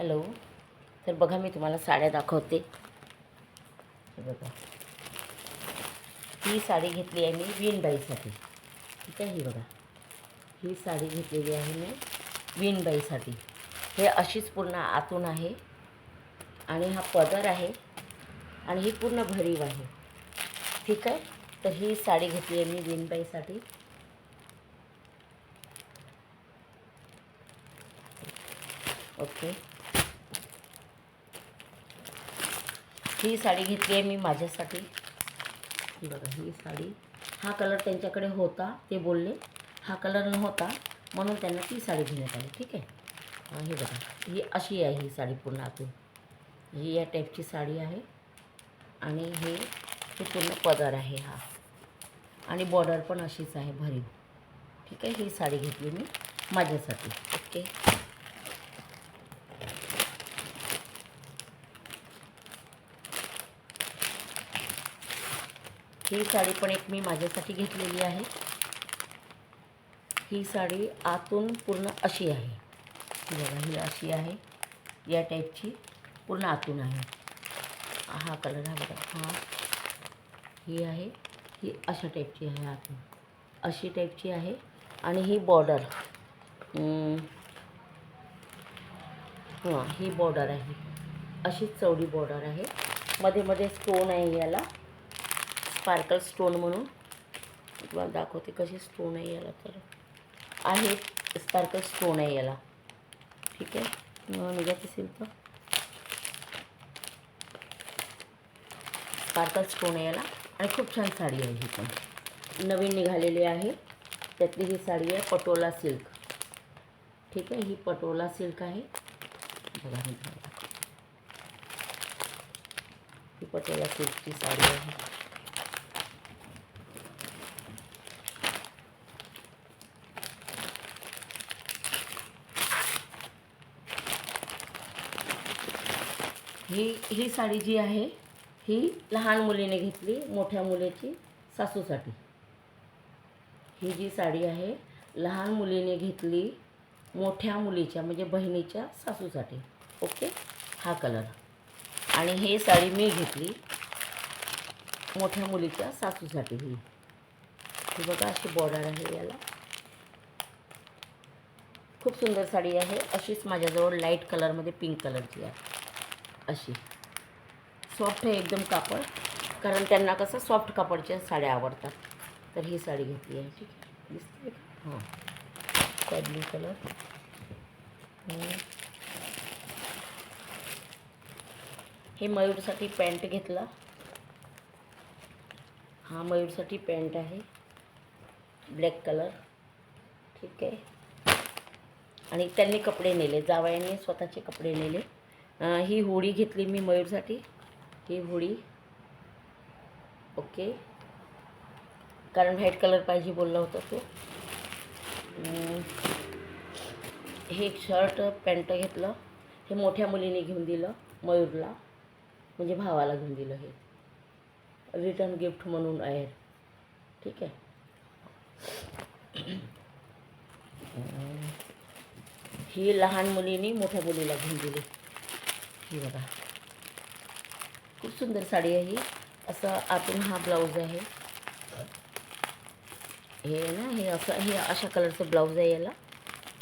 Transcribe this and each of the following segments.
Hello. तर बघा मी तुम्हाला साड्या दाखवते. हे बघा. ही साडी घेतली आहे मी विणबाईसाठी. ठीक आहे ही बघा. ही साडी घेतलेली आहे मी विणबाईसाठी. हे अशीच पूर्ण आतून आहे. आणि हा पदर आहे. आणि ही पूर्ण भरीव आहे. ठीक आहे? तर ही साडी घेतली आहे मी विणबाईसाठी. ओके. ही साडी घेतली आहे मी माझ्यासाठी. बघा ही साडी. हा कलर त्यांच्याकडे होता ते बोलले. हा कलर नव्हता म्हणून त्यांना ती साडी घेण्यात आली ठीक आहे? हे बघा ही अशी आहे ही साडी पूर्ण आतून. ही या टाईपची साडी आहे. आणि हे हे पूर्ण पदर आहे हा. आणि बॉर्डर पण अशीच आहे भरीव. ठीक आहे ही साडी घेतली मी माझ्यासाठी. ओके? ही साडी पण एक मी माझ्यासाठी घेतलेली आहे. ही साडी आतून पूर्ण अशी आहे. बघा ही अशी आहे. या टाईपची पूर्ण आतून आहे. हा कलर हा बघा हा. ही आहे ही अशा टाईपची आहे आतून. अशी टाईपची आहे आणि ही बॉर्डर हां ही बॉर्डर आहे. अशीच चौडी बॉर्डर आहे. मध्ये मध्ये स्टोन आहे याला. स्पार्कल स्टोन म्हणून. तुम्हाला दाखवते कसे स्टोन आहे याला तर. आहे स्पार्कल स्टोन आहे याला. ठीक आहे. मग निघत असेल तर. स्पार्कल स्टोन आहे याला. आणि खूप छान साडी आहे ही पण. नवीन निघालेली आहे. त्यातली ही साडी आहे पटोला सिल्क. ठीक आहे. ही पटोला सिल्क आहे. बघा. ही पटोला सिल्कची साडी आहे. ही ही साडी जी आहे ही लहान मुलीने घेतली मोठ्या मुलीची सासूसाठी. ही जी साडी आहे लहान मुलीने घेतली मोठ्या मुलीच्या म्हणजे बहिणीच्या सासूसाठी. ओके? हा कलर. आणि हे साडी मी घेतली मोठ्या मुलीच्या सासूसाठी ही. ही बघा अशी बॉर्डर आहे याला. खूप सुंदर साडी आहे. अशीच माझ्याजवळ लाइट कलरमध्ये पिंक कलरची आहे. अशी. सॉफ्ट आहे एकदम कापड. कारण त्यांना कसं सॉफ्ट कापडच्या साड्या आवडतात. तर ही साडी घेतली आहे. ठीक आहे. दिसते का? हां. स्काय ब्लू कलर हे मयूरसाठी पॅन्ट घेतला. हा मयूरसाठी पॅन्ट आहे. ब्लॅक कलर ठीक आहे. आणि त्यांनी कपडे नेले. जावयाने स्वतःचे कपडे नेले. ही होळी घेतली मी मयूरसाठी. ही होळी. ओके. कारण व्हाईट कलर पाहिजे बोलला होता तो. हे एक शर्ट पॅन्ट घेतलं. हे मोठ्या मुलीने घेऊन दिलं मयूरला. म्हणजे भावाला घेऊन दिलं हे. रिटर्न गिफ्ट म्हणून आहे. ठीक आहे. ही लहान मुलीने मोठ्या मुलीला घेऊन दिली. ही बघा. खूप सुंदर साडी आहे ही. असं आतून हा ब्लाऊज आहे. हे ना हे असं हे अशा कलरचं ब्लाऊज आहे याला.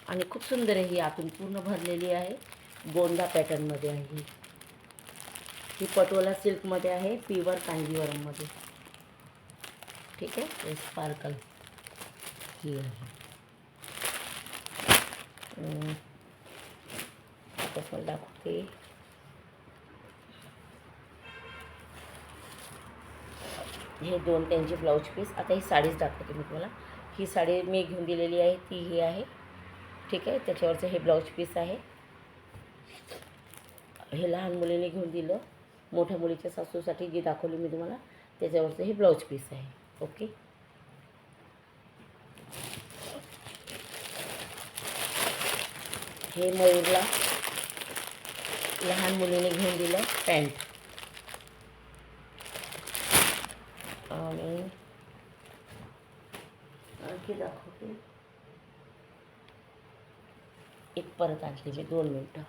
आणि खूप सुंदर आहे ही आतून. पूर्ण भरलेली आहे. गोंदा पॅटर्नमध्ये आहे ही. ही पटोला सिल्कमध्ये आहे पिवर कांजीवरममध्ये ठीक आहे? स्पार्कल ही आहे. आता पण दाखवते. हे दोन त्यांचे ब्लाऊज पीस. आता ही साडीच दाखवते मी तुम्हाला. ही साडी मी घेऊन दिलेली आहे. ती ही आहे. ठीक आहे? त्याच्यावरचं हे ब्लाऊज पीस आहे. हे लहान मुलीने घेऊन दिलं. मोठ्या मुलीच्या सासूसाठी जी दाखवली मी तुम्हाला त्याच्यावरचं हे ब्लाऊज पीस आहे. ओके? हे मयूरला लहान मुलीने घेऊन दिलं पॅन्ट. आणि आणखी दाखवते एक परत आणली मी दोन मिनटं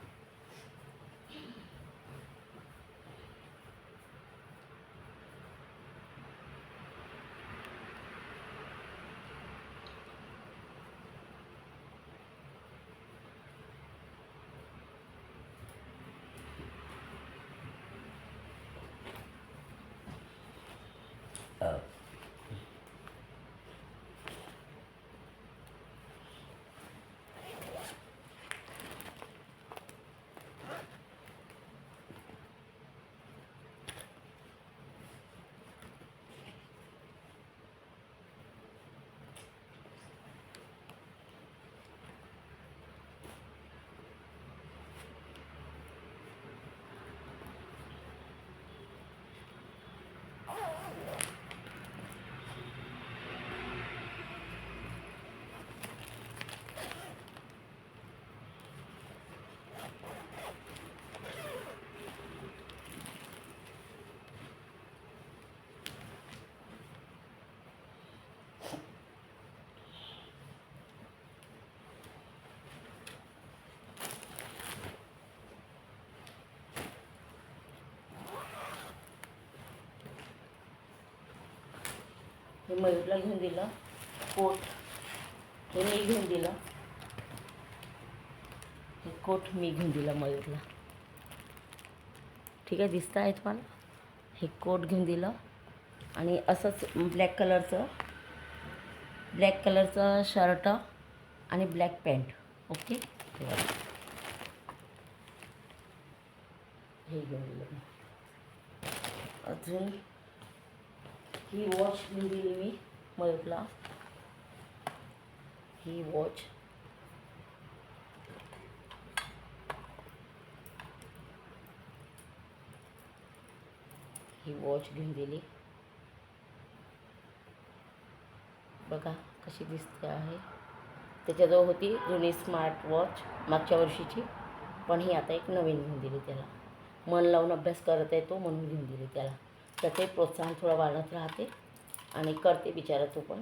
हे मयूरला घेऊन दिलं. कोट. हे मी घेऊन दिलं. हे कोट मी घेऊन दिलं मयूरला. ठीक आहे दिसतं आहे तुम्हाला? हे कोट घेऊन दिलं. आणि असंच ब्लॅक कलरचं ब्लॅक कलरचं शर्ट आणि ब्लॅक पॅन्ट. ओके? हे घेऊन दिलं अजून ही वॉच घेऊन दिली मी मयूरला. ही वॉच ही वॉच घेऊन दिली बघा कशी दिसते आहे. त्याच्याजवळ होती जुनी स्मार्ट वॉच मागच्या वर्षीची. पण ही आता एक नवीन घेऊन दिली त्याला. मन लावून अभ्यास करत आहे तो म्हणून घेऊन दिली त्याला. त्याचे प्रोत्साहन थोडं वाढत राहते. आणि करते बिचारा तो पण.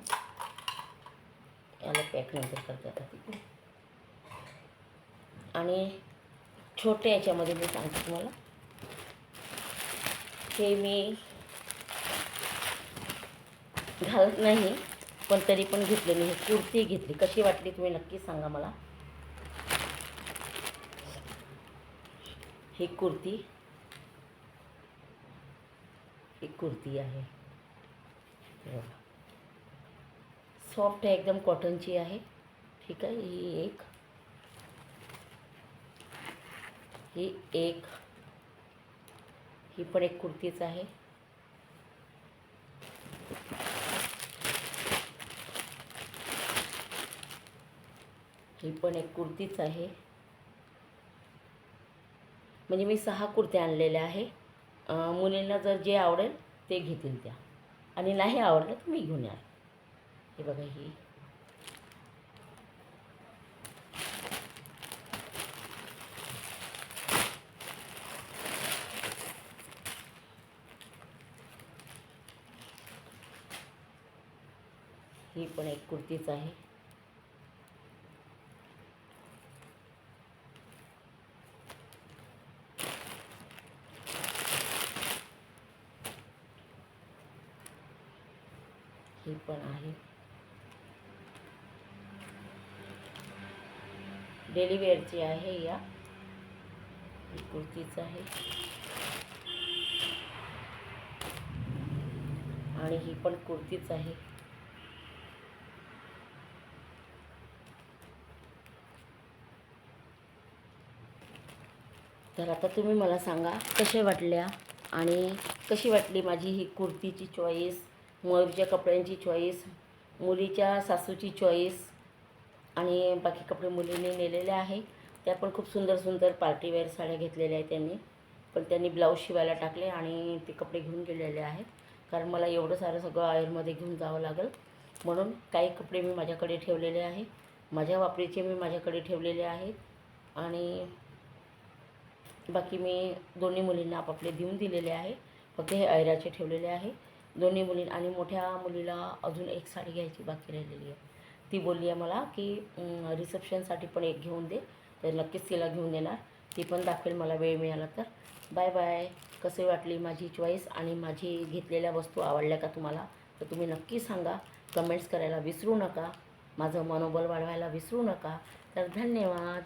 याला पॅक नंतर करते आता आणि छोटे याच्यामध्ये मी सांगते तुम्हाला. हे मी घालत नाही पण तरी पण घेतले मी. ही कुर्ती घेतली. कशी वाटली तुम्ही नक्की सांगा मला. ही कुर्ती ही कुर्ती आहे. सॉफ्ट आहे एकदम कॉटनची आहे. ठीक आहे ही एक. ही एक. ही पण एक कुर्तीच आहे. ही पण एक कुर्तीच आहे. म्हणजे मी सहा कुर्त्या आणलेल्या आहे. मुलींना जर जे आवडेल ते घेतील त्या. आणि नाही आवडलं तर मी घेऊन याल हे बघा ही. ही पण एक कुर्तीच आहे ही पण आहे. डेली वेअरची आहे या. ही कुर्तीच आहे. आणि ही पण कुर्तीच आहे. तर आता तुम्ही मला सांगा कसे वाटल्या आणि कशी वाटली माझी ही कुर्तीची चॉईस मयूरच्या कपड्यांची चॉईस मुलीच्या सासूची चॉईस आणि बाकी कपडे मुलीने नेलेले आहे. त्या पण खूप सुंदर सुंदर पार्टीवेअर साड्या घेतलेल्या आहेत त्यांनी. पण त्यांनी ब्लाऊज शिवायला टाकले आणि ते कपडे घेऊन गेलेले आहेत. कारण मला एवढं सारं सगळं आयरमध्ये घेऊन जावं लागेल. म्हणून काही कपडे मी माझ्याकडे ठेवलेले आहे. माझ्या वापरीचे मी माझ्याकडे ठेवलेले आहेत. आणि बाकी मी दोन्ही मुलींना आपापले देऊन दिलेले आहे. फक्त हे ऐराचे ठेवलेले आहे. दोन्ही मुली आणि मोठ्या मुलीला अजून एक साडी घ्यायची बाकी राहिलेली आहे. ती बोलली आहे मला की रिसेप्शनसाठी पण एक घेऊन दे तर नक्कीच तिला घेऊन देणार. ती पण दाखवेल मला वेळ मिळाला तर. Bye bye. कसे वाटली माझी चॉईस आणि माझी घेतलेल्या वस्तू आवडल्या का तुम्हाला? तर तुम्ही नक्की सांगा. कमेंट्स करायला विसरू नका. माझं मनोबल वाढवायला विसरू नका. तर धन्यवाद.